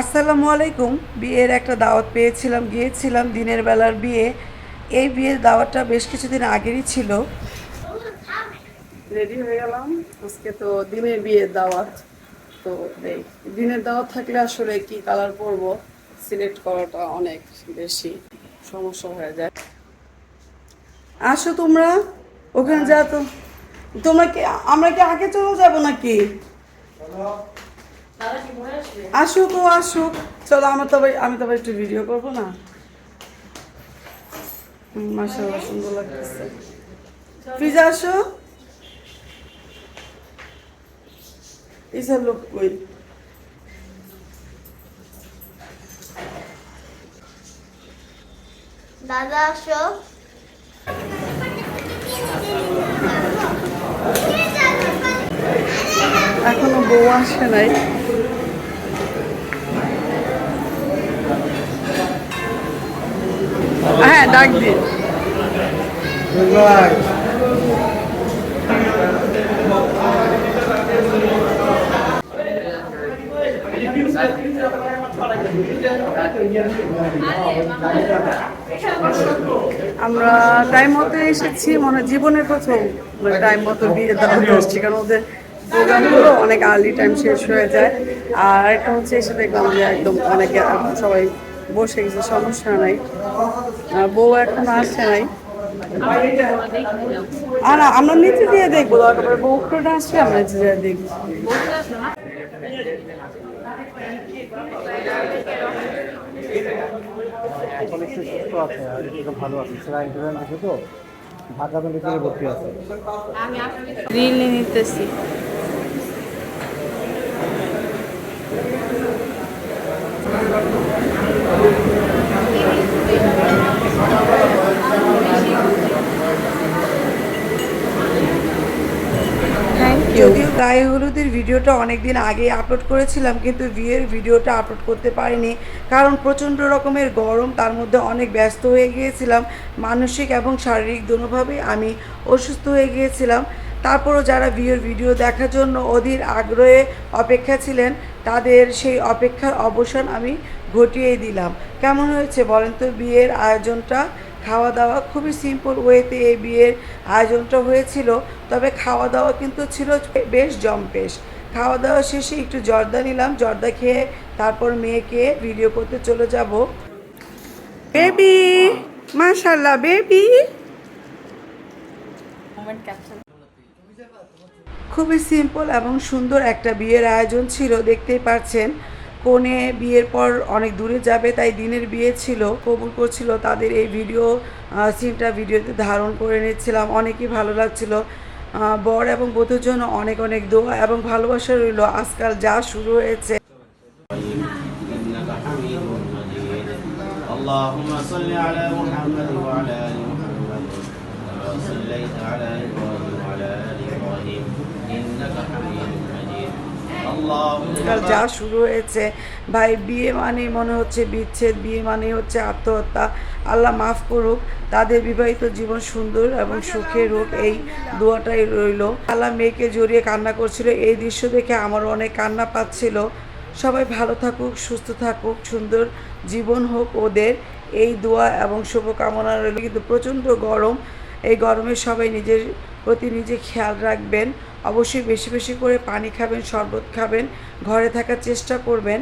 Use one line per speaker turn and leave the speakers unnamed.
আসসালামু আলাইকুম। বিয়ের একটা দাওয়াত পেয়েছিলাম গিয়েছিলাম দিনের বেলার বিয়ে। এই বিয়ের দাওয়াতটা বেশ কিছুদিন আগেরই ছিল।
রেডি হয়ে গেলাম। আজকে তো দিনের বিয়ের দাওয়াত। তো এই দিনের দাওয়াত থাকলে আসলে কি কালার পরবো সিলেক্ট করাটা অনেক বেশি সমস্যা হয়ে যায়।
আসো তোমরা ওখানে যা তো। তোমরা কি আমরা কি আগে চলে যাব নাকি? আসুক ও আসুক। চলো আমার তবে আমি তবে একটু ভিডিও করব না? মাসাল্লাহ সুন্দর লাগতেছে। ফিজা আসো। ইসার লোক কই
দাদা আসো।
এখনও বউ আসে নাই হ্যাঁ ডাক দিন আমরা টাইম মতো এসেছি, মনে হয় জীবনের প্রথম টাইম মতো বিয়ে দেওয়া এসেছি কারণ ওদের প্রোগ্রামগুলো অনেক আর্লি টাইম শেষ হয়ে যায়। আর একটা হচ্ছে এসে দেখলাম যে একদম অনেকে সবাই বসে গেছে সমস্যা নাই। বউ এখন আসছে নাই। আর আমরা নিচে দিয়ে দেখব দরকার বউ উপরে আসছে আমরা নিচে দিয়ে দেখব।
এখন একটু সুস্থ আছে আর ভালো আছে। সেরা ইন্টারভিউ আছে তো ঢাকা মেডিকেলে ভর্তি আছে।
রিল নিতেছি।
যদিও গায়ে হলুদের ভিডিওটা অনেক দিন আগে আপলোড করেছিলাম, কিন্তু বিয়ের ভিডিওটা আপলোড করতে পারিনি। কারণ প্রচণ্ড রকমের গরম, তার মধ্যে অনেক ব্যস্ত হয়ে গিয়েছিলাম। মানসিক এবং শারীরিক দুভাবেই আমি অসুস্থ হয়ে গিয়েছিলাম। তারপরও যারা বিয়ের ভিডিও দেখার জন্য অধীর আগ্রহে অপেক্ষা ছিলেন, তাদের সেই অপেক্ষার অবসান আমি ঘটিয়ে দিলাম। কেমন হয়েছে বলেন তো বিয়ের আয়োজনটা? খাওয়া দাওয়া খুবই সিম্পল ওয়েতে এই বিয়ের আয়োজনটা হয়েছিল। তবে খাওয়া দাওয়া কিন্তু ছিল বেশ জম্পেশ। খাওয়া দাওয়া শেষে একটু জর্দা নিলাম। জর্দা খেয়ে তারপর মেয়েকে ভিডিও করতে চলে যাব। বেবি মাশাল্লাহ বেবি খুবই সিম্পল এবং সুন্দর একটা বিয়ের আয়োজন ছিল দেখতেই পাচ্ছেন কোণে বিয়ের পর অনেক দূরে যাবে তাই দিনের বিয়ে ছিল কবুল করছিল তাদের এই ভিডিও সিনটা ভিডিওতে ধারণ করে নিচ্ছিলাম অনেকই ভালো লাগছিল আহ, বর এবং বধূর জন্য অনেক অনেক দোয়া এবং ভালোবাসা রইল আজকাল যা শুরু হয়েছে
إنك حميد مجيد اللهم صل على محمد وعلى آل محمد كما صليت على إبراهيم وعلى آل إبراهيم إنك حميد مجيد اللهم
আজকাল যা শুরু হয়েছে, ভাই, বিয়ে মানে মনে হচ্ছে বিচ্ছেদ, বিয়ে মানে হচ্ছে আত্মহত্যা। আল্লাহ মাফ করুক, তাদের বিবাহিত জীবন সুন্দর এবং সুখের হোক, এই দোয়াটাই রইল। আল্লাহ মেয়েকে জড়িয়ে কান্না করছিল, এই দৃশ্য দেখে আমারও অনেক কান্না পাচ্ছিল। সবাই ভালো থাকুক, সুস্থ থাকুক, সুন্দর জীবন হোক ওদের। এই দোয়া এবং শুভকামনা রইল। কিন্তু প্রচণ্ড গরম, এই গরমে সবাই নিজের প্রতি নিজে খেয়াল রাখবেন। অবশ্যই বেশি বেশি করে পানি খাবেন, শরবত খাবেন, ঘরে থাকার চেষ্টা করবেন।